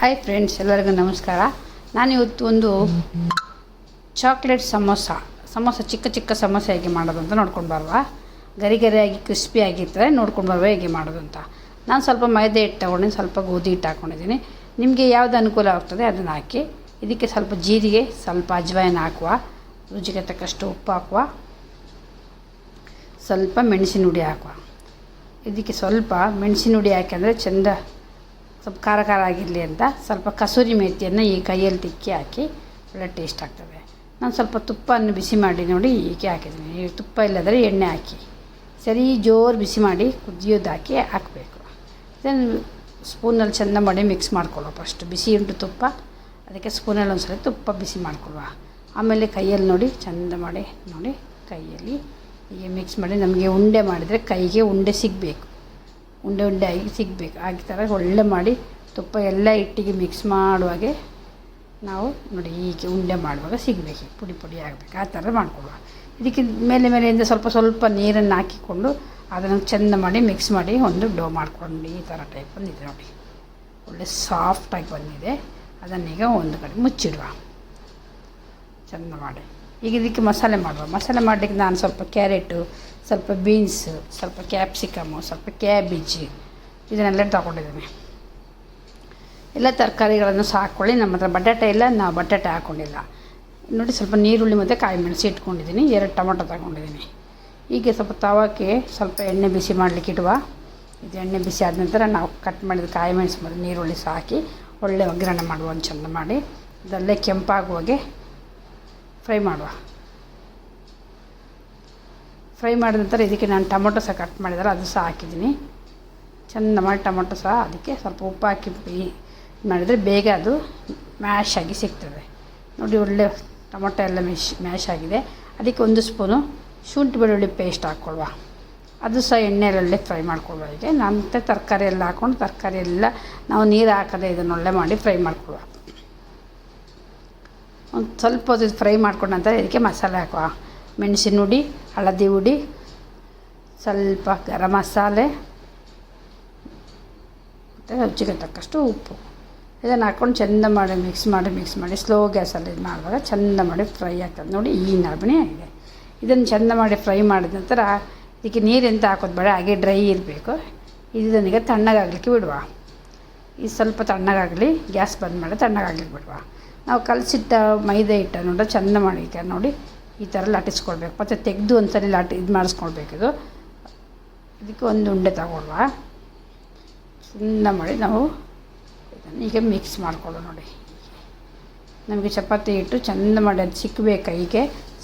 Hi friends ಎಲ್ಲರಿಗೂ ನಮಸ್ಕಾರ. ನಾನಿವತ್ತು ಒಂದು ಚಾಕ್ಲೇಟ್ ಸಮೋಸ. ಸಮೋಸ ಚಿಕ್ಕ ಚಿಕ್ಕ ಸಮೋಸ ಹೇಗೆ ಮಾಡೋದು ಅಂತ ನೋಡ್ಕೊಂಡು ಬರುವ. ಗರಿ ಗರಿಯಾಗಿ ಕ್ರಿಸ್ಪಿ ಆಗಿರ್ತಾರೆ ನೋಡ್ಕೊಂಡು ಬರುವ ಹೇಗೆ ಮಾಡೋದು ಅಂತ. ನಾನು ಸ್ವಲ್ಪ ಮೈದೆ ಹಿಟ್ಟು ತಗೊಂಡೆ ಸ್ವಲ್ಪ ಗೋಧಿ ಹಿಟ್ಟು ಹಾಕ್ಕೊಂಡಿದ್ದೀನಿ ನಿಮಗೆ ಯಾವ್ದು ಅನುಕೂಲ ಆಗ್ತದೆ ಅದನ್ನು ಹಾಕಿ. ಇದಕ್ಕೆ ಸ್ವಲ್ಪ ಜೀರಿಗೆ, ಸ್ವಲ್ಪ ಅಜ್ವಾಯನ್ನು ಹಾಕುವ. ರುಚಿಗೆ ತಕ್ಕಷ್ಟು ಉಪ್ಪು ಹಾಕುವ. ಸ್ವಲ್ಪ ಮೆಣಸಿನ ಹುಡಿ ಹಾಕುವ. ಇದಕ್ಕೆ ಸ್ವಲ್ಪ ಮೆಣಸಿನ ಹುಡಿ ಅಂದರೆ ಚೆಂದ ಸ್ವಲ್ಪ ಖಾರ ಖಾರ ಆಗಿರಲಿ ಅಂತ ಸ್ವಲ್ಪ ಕಸೂರಿ ಮೇಥಿಯನ್ನು ಈ ಕೈಯಲ್ಲಿ ತಿಕ್ಕಿ ಹಾಕಿ ಒಳ್ಳೆ ಟೇಸ್ಟ್ ಆಗ್ತದೆ. ನಾನು ಸ್ವಲ್ಪ ತುಪ್ಪವನ್ನು ಬಿಸಿ ಮಾಡಿ ನೋಡಿ ಹೀಗೆ ಹಾಕಿದ್ದೀನಿ. ತುಪ್ಪ ಇಲ್ಲದ್ರೆ ಎಣ್ಣೆ ಹಾಕಿ. ಸರಿ, ಜೋರು ಬಿಸಿ ಮಾಡಿ ಕುದಿಯೋದು ಹಾಕಿ ಹಾಕಬೇಕು. ಇದನ್ನು ಸ್ಪೂನಲ್ಲಿ ಚೆಂದ ಮಾಡಿ ಮಿಕ್ಸ್ ಮಾಡ್ಕೊಳ್ಳೋ ಫಸ್ಟ್ ಬಿಸಿ ಉಂಟು ತುಪ್ಪ. ಅದಕ್ಕೆ ಸ್ಪೂನಲ್ಲಿ ಒಂದು ಸಲ ತುಪ್ಪ ಬಿಸಿ ಮಾಡ್ಕೊಳ್ಳುವ. ಆಮೇಲೆ ಕೈಯಲ್ಲಿ ನೋಡಿ, ಚೆಂದ ಮಾಡಿ ನೋಡಿ ಕೈಯಲ್ಲಿ ಹೀಗೆ ಮಿಕ್ಸ್ ಮಾಡಿ. ನಮಗೆ ಉಂಡೆ ಮಾಡಿದರೆ ಕೈಗೆ ಉಂಡೆ ಸಿಗಬೇಕು. ಉಂಡೆ ಉಂಡೆ ಆಗಿ ಸಿಗಬೇಕು. ಆ ಥರ ಒಳ್ಳೆ ಮಾಡಿ ತುಪ್ಪ ಎಲ್ಲ ಹಿಟ್ಟಿಗೆ ಮಿಕ್ಸ್ ಮಾಡುವಾಗೆ ನಾವು ನೋಡಿ ಹೀಗೆ ಉಂಡೆ ಮಾಡುವಾಗ ಸಿಗಬೇಕು. ಪುಡಿ ಪುಡಿ ಆಗಬೇಕು. ಆ ಥರ ಮಾಡ್ಕೊಳ್ಳುವ. ಇದಕ್ಕೆ ಮೇಲೆ ಮೇಲೆಯಿಂದ ಸ್ವಲ್ಪ ಸ್ವಲ್ಪ ನೀರನ್ನು ಹಾಕಿಕೊಂಡು ಅದನ್ನು ಚೆಂದ ಮಾಡಿ ಮಿಕ್ಸ್ ಮಾಡಿ ಒಂದು ಡೋ ಮಾಡ್ಕೊಂಡು ಈ ಥರ ಟೈಪ್ ಬಂದಿದೆ ನೋಡಿ. ಒಳ್ಳೆ ಸಾಫ್ಟಾಗಿ ಬಂದಿದೆ. ಅದನ್ನೀಗ ಒಂದು ಕಡೆ ಮುಚ್ಚಿಡುವ. ಚೆಂದ ಮಾಡಿ. ಈಗ ಇದಕ್ಕೆ ಮಸಾಲೆ ಮಾಡುವ. ಮಸಾಲೆ ಮಾಡಲಿಕ್ಕೆ ನಾನು ಸ್ವಲ್ಪ ಕ್ಯಾರೆಟು ಸ್ವಲ್ಪ ಬೀನ್ಸು ಸ್ವಲ್ಪ ಕ್ಯಾಪ್ಸಿಕಮು ಸ್ವಲ್ಪ ಕ್ಯಾಬೇಜ್ ಇದನ್ನೆಲ್ಲ ತಗೊಂಡಿದ್ದೀನಿ. ಎಲ್ಲ ತರಕಾರಿಗಳನ್ನು ಸಾಕ್ಕೊಳ್ಳಿ. ನಮ್ಮ ಹತ್ರ ಬಟಾಟೆ ಇಲ್ಲ, ನಾವು ಬಟಾಟೆ ಹಾಕ್ಕೊಂಡಿಲ್ಲ ನೋಡಿ, ಸ್ವಲ್ಪ ನೀರುಳ್ಳಿ ಮತ್ತು ಕಾಯಿ ಮೆಣಸು ಇಟ್ಕೊಂಡಿದ್ದೀನಿ. ಎರಡು ಟೊಮೊಟೊ ತಗೊಂಡಿದ್ದೀನಿ. ಹೀಗೆ ಸ್ವಲ್ಪ ತವಕ್ಕೆ ಸ್ವಲ್ಪ ಎಣ್ಣೆ ಬಿಸಿ ಮಾಡಲಿಕ್ಕೆ ಇಡುವ. ಇದು ಎಣ್ಣೆ ಬಿಸಿ ಆದ ನಂತರ ನಾವು ಕಟ್ ಮಾಡಿದ ಕಾಯಿ ಮೆಣಸು ಮತ್ತು ನೀರುಳ್ಳಿ ಸಾಕಿ ಒಳ್ಳೆ ಒಗ್ಗರಣೆ ಮಾಡುವ, ಒಂದು ಚೆಂದ ಮಾಡಿ. ಅದಲ್ಲೇ ಕೆಂಪಾಗುವಾಗೆ ಫ್ರೈ ಮಾಡುವ. ಫ್ರೈ ಮಾಡಿದ ನಂತರ ಇದಕ್ಕೆ ನಾನು ಟೊಮೊಟೊ ಸಹ ಕಟ್ ಮಾಡಿದರೆ, ಅದು ಸಹ ಹಾಕಿದ್ದೀನಿ. ಚೆಂದ ಮಾಡಿ ಟೊಮೊಟೊ ಸಹ ಅದಕ್ಕೆ ಸ್ವಲ್ಪ ಉಪ್ಪು ಹಾಕಿ ಮಾಡಿದರೆ ಬೇಗ ಅದು ಮ್ಯಾಶ್ ಆಗಿ ಸಿಗ್ತದೆ. ನೋಡಿ ಒಳ್ಳೆ ಟೊಮೊಟೊ ಎಲ್ಲ ಮಿಶ್ ಮ್ಯಾಶ್ ಆಗಿದೆ. ಅದಕ್ಕೆ ಒಂದು ಸ್ಪೂನು ಶುಂಠಿ ಬೆಳ್ಳುಳ್ಳಿ ಪೇಸ್ಟ್ ಹಾಕ್ಕೊಳ್ವ. ಅದು ಸಹ ಎಣ್ಣೆಯಲ್ಲಿ ಫ್ರೈ ಮಾಡ್ಕೊಳ್ವ ಹೀಗೆ ನಂತರ ತರಕಾರಿ ಎಲ್ಲ ಹಾಕ್ಕೊಂಡು ತರಕಾರಿ ಎಲ್ಲ ನಾವು ನೀರು ಹಾಕದೆ ಇದನ್ನೊಳ್ಳೆ ಮಾಡಿ ಫ್ರೈ ಮಾಡ್ಕೊಳ್ವ. ಒಂದು ಸ್ವಲ್ಪ ಹೊತ್ತು ಫ್ರೈ ಮಾಡ್ಕೊಂಡ ನಂತರ ಇದಕ್ಕೆ ಮಸಾಲೆ ಹಾಕುವ. ಮೆಣಸಿನ ಹುಡಿ, ಹಳದಿ ಹುಡಿ, ಸ್ವಲ್ಪ ಗರಂ ಮಸಾಲೆ, ಮತ್ತು ರುಚಿಗೆ ತಕ್ಕಷ್ಟು ಉಪ್ಪು. ಇದನ್ನು ಹಾಕ್ಕೊಂಡು ಚೆಂದ ಮಾಡಿ ಮಿಕ್ಸ್ ಮಾಡಿ ಮಿಕ್ಸ್ ಮಾಡಿ ಸ್ಲೋ ಗ್ಯಾಸಲ್ಲಿ ಇದು ಮಾಡುವಾಗ ಚೆಂದ ಮಾಡಿ ಫ್ರೈ ಆಗ್ತದೆ. ನೋಡಿ ಈ ನರಬಣಿ ಆಗಿದೆ. ಇದನ್ನು ಚೆಂದ ಮಾಡಿ ಫ್ರೈ ಮಾಡಿದ ನಂತರ ಇದಕ್ಕೆ ನೀರೆಂತ ಹಾಕೋದು ಬೇಡ, ಹಾಗೆ ಡ್ರೈ ಇರಬೇಕು. ಇದನ್ನೀಗ ತಣ್ಣಗಾಗಲಿಕ್ಕೆ ಬಿಡುವ. ಇದು ಸ್ವಲ್ಪ ತಣ್ಣಗಾಗಲಿ ಗ್ಯಾಸ್ ಬಂದ್ ಮಾಡಿ ತಣ್ಣಗಾಗ್ಲಿಕ್ಕೆ ಬಿಡುವ. ನಾವು ಕಲಸಿಟ್ಟ ಮೈದಾ ಹಿಟ್ಟ ನೋಡಿ ಚೆಂದ ಮಾಡಿ ನೋಡಿ. ಈ ಥರ ಲಟ್ಟಿಸ್ಕೊಳ್ಬೇಕು ಮತ್ತು ತೆಗೆದು ಒಂದ್ಸರಿ ಲಾಟಿ ಇದು ಮಾಡಿಸ್ಕೊಳ್ಬೇಕು ಇದು. ಇದಕ್ಕೆ ಒಂದು ಉಂಡೆ ತಗೊಳ್ಳುವ ಚೆಂದ ಮಾಡಿ ನಾವು ಇದನ್ನು ಈಗ ಮಿಕ್ಸ್ ಮಾಡ್ಕೊಳ್ಳೋ ನೋಡಿ. ನಮಗೆ ಚಪಾತಿ ಹಿಟ್ಟು ಚೆಂದ ಮಾಡಿ ಅದು ಸಿಕ್ಕಬೇಕು ಹೀಗೆ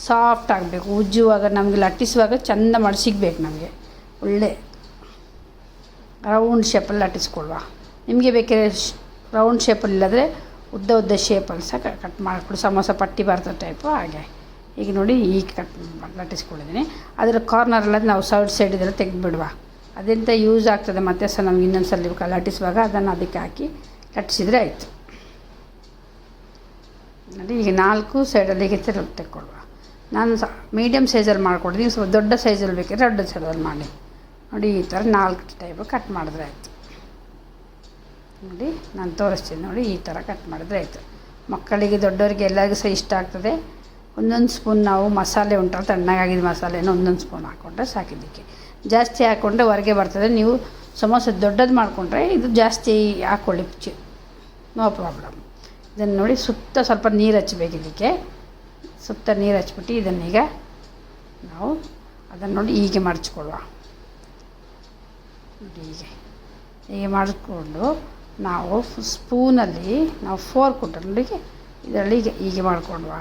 ಸಾಫ್ಟ್ ಆಗಬೇಕು. ಉಜ್ಜುವಾಗ ನಮಗೆ ಲಟ್ಟಿಸುವಾಗ ಚೆಂದ ಮಾಡಿ ಸಿಗಬೇಕು ನಮಗೆ. ಒಳ್ಳೆ ರೌಂಡ್ ಶೇಪಲ್ಲಿ ಲಟ್ಟಿಸ್ಕೊಳ್ವ ನಿಮಗೆ ಬೇಕಾದ್ರೆ ರೌಂಡ್ ಶೇಪಲ್ಲಿ ಇಲ್ಲಾದರೆ ಉದ್ದ ಉದ್ದ ಶೇಪಲ್ಲಿ ಸಹ ಕಟ್ ಮಾಡಿಕೊಡು. ಸಮೋಸ ಪಟ್ಟಿ ಬರ್ತದೆ ಟೈಪು ಹಾಗೆ. ಈಗ ನೋಡಿ ಈಗ ಕಟ್ ಲಟ್ಟಿಸ್ಕೊಂಡಿದ್ದೀನಿ. ಅದರ ಕಾರ್ನರೆಲ್ಲ ನಾವು ಸೈಡ್ ಸೈಡ್ ಇದೆಲ್ಲ ತೆಗೆದುಬಿಡುವ. ಅದೆಂತ ಯೂಸ್ ಆಗ್ತದೆ ಮತ್ತೆ ಸಹ ನಮ್ಗೆ ಇನ್ನೊಂದು ಸಲ ಲಟ್ಟಿಸುವಾಗ ಅದನ್ನು ಅದಕ್ಕೆ ಹಾಕಿ ಲಟ್ಟಿಸಿದರೆ ಆಯಿತು. ನೋಡಿ ಈಗ ನಾಲ್ಕು ಸೈಡಲ್ಲಿ ಹೀಗೆ ತೆಕ್ಕೊಳ್ಳುವ. ನಾನು ಸಹ ಮೀಡಿಯಮ್ ಸೈಜಲ್ಲಿ ಮಾಡಿಕೊಡ್ತೀನಿ. ಸ್ವಲ್ಪ ದೊಡ್ಡ ಸೈಜಲ್ಲಿ ಬೇಕಿದ್ರೆ ದೊಡ್ಡ ಸೈಜಲ್ಲಿ ಮಾಡಿ. ನೋಡಿ ಈ ಥರ ನಾಲ್ಕು ಟೈಪ್ ಕಟ್ ಮಾಡಿದ್ರೆ ಆಯಿತು. ನೋಡಿ ನಾನು ತೋರಿಸ್ತೀನಿ ನೋಡಿ ಈ ಥರ ಕಟ್ ಮಾಡಿದ್ರೆ ಆಯಿತು. ಮಕ್ಕಳಿಗೆ ದೊಡ್ಡವರಿಗೆ ಎಲ್ಲರಿಗೂ ಸಹ ಇಷ್ಟ ಆಗ್ತದೆ. ಒಂದೊಂದು ಸ್ಪೂನ್ ನಾವು ಮಸಾಲೆ ಉಂಟಲ್ಲ ತಣ್ಣಗಾಗಿದ್ದ ಮಸಾಲೆನ ಒಂದೊಂದು ಸ್ಪೂನ್ ಹಾಕ್ಕೊಂಡ್ರೆ ಸಾಕಿದ್ದಕ್ಕೆ ಜಾಸ್ತಿ ಹಾಕ್ಕೊಂಡ್ರೆ ಹೊರಗೆ ಬರ್ತದೆ. ನೀವು ಸಮೋಸ ದೊಡ್ಡದು ಮಾಡಿಕೊಂಡ್ರೆ ಇದು ಜಾಸ್ತಿ ಹಾಕ್ಕೊಳ್ಳಿ ಚಿ, ನೋ ಪ್ರಾಬ್ಲಮ್. ಇದನ್ನು ನೋಡಿ ಸುತ್ತ ಸ್ವಲ್ಪ ನೀರು ಹಚ್ಚಬೇಕು ಇದಕ್ಕೆ. ಸುತ್ತ ನೀರು ಹಚ್ಬಿಟ್ಟು ಇದನ್ನೀಗ ನಾವು ಅದನ್ನು ನೋಡಿ ಹೀಗೆ ಮಡಚ್ಕೊಳ್ಳುವ ನೋಡಿ ಹೀಗೆ. ಹೀಗೆ ಮಾಡಿಕೊಂಡು ನಾವು ಸ್ಪೂನಲ್ಲಿ ನಾವು ಫೋರ್ ನೋಡಿ ಇದರಲ್ಲಿ ಹೀಗೆ ಹೀಗೆ ಮಾಡ್ಕೊಂಡ್ವ.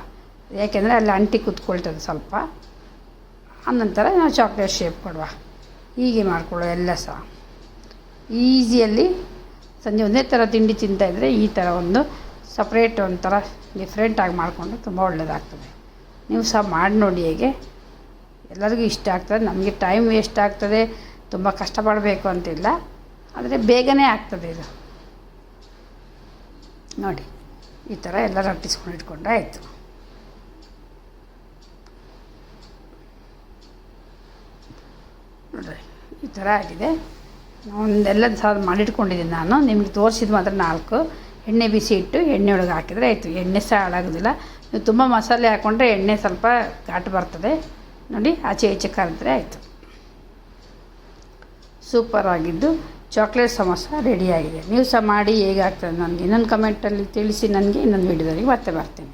ಯಾಕೆಂದರೆ ಅಲ್ಲಿ ಅಂಟಿ ಕೂತ್ಕೊಳ್ತದೆ ಸ್ವಲ್ಪ. ಆನಂತರ ನಾವು ಚಾಕ್ಲೇಟ್ ಶೇಪ್ ಕೊಡುವ. ಹೀಗೆ ಮಾಡಿಕೊಳ್ಳುವ ಎಲ್ಲ ಸಹ. ಈಸಿಯಲ್ಲಿ ಸಂಜೆ ಒಂದೇ ಥರ ತಿಂಡಿ ತಿಂತಾಯಿದ್ರೆ ಈ ಥರ ಒಂದು ಸಪ್ರೇಟ್ ಒಂಥರ ಡಿಫ್ರೆಂಟಾಗಿ ಮಾಡಿಕೊಂಡು ತುಂಬ ಒಳ್ಳೆಯದಾಗ್ತದೆ ನೀವು ಸಹ ಮಾಡಿ ನೋಡಿ ಹೇಗೆ. ಎಲ್ಲರಿಗೂ ಇಷ್ಟ ಆಗ್ತದೆ. ನಮಗೆ ಟೈಮ್ ವೇಸ್ಟ್ ಆಗ್ತದೆ. ತುಂಬ ಕಷ್ಟಪಡಬೇಕು ಅಂತಿಲ್ಲ. ಆದರೆ ಬೇಗನೆ ಆಗ್ತದೆ ಇದು. ನೋಡಿ, ಈ ಥರ ಎಲ್ಲ ರಟ್ಟಿಸ್ಕೊಂಡು ಇಟ್ಕೊಂಡ್ರೆ ಆಯಿತು. ನೋಡಿರಿ, ಈ ಥರ ಆಗಿದೆ. ಒಂದೆಲ್ಲ ಸಹ ಮಾಡಿಟ್ಕೊಂಡಿದ್ದೀನಿ ನಾನು. ನಿಮಗೆ ತೋರಿಸಿದ ಮಾತ್ರ ನಾಲ್ಕು. ಎಣ್ಣೆ ಬಿಸಿ ಇಟ್ಟು ಎಣ್ಣೆ ಒಳಗೆ ಹಾಕಿದರೆ ಆಯಿತು. ಎಣ್ಣೆ ಸಹ ಹಾಳಾಗೋದಿಲ್ಲ. ನೀವು ತುಂಬ ಮಸಾಲೆ ಹಾಕ್ಕೊಂಡ್ರೆ ಎಣ್ಣೆ ಸ್ವಲ್ಪ ಘಾಟ್ ಬರ್ತದೆ. ನೋಡಿ, ಆಚೆ ಈಚೆ ಕರೆದ್ರೆ ಆಯಿತು. ಸೂಪರ್ ಆಗಿದ್ದು ಚಾಕ್ಲೇಟ್ ಸಮೋಸ ರೆಡಿಯಾಗಿದೆ ನೀವು ಸಹ ಮಾಡಿ ಹೇಗಾಗ್ತದೆ ನನಗೆ. ಇನ್ನೊಂದು ಕಮೆಂಟಲ್ಲಿ ತಿಳಿಸಿ ನನಗೆ ಇನ್ನೊಂದು ವೀಡಿಯೋದಲ್ಲಿ ಮತ್ತೆ ಬರ್ತೀನಿ.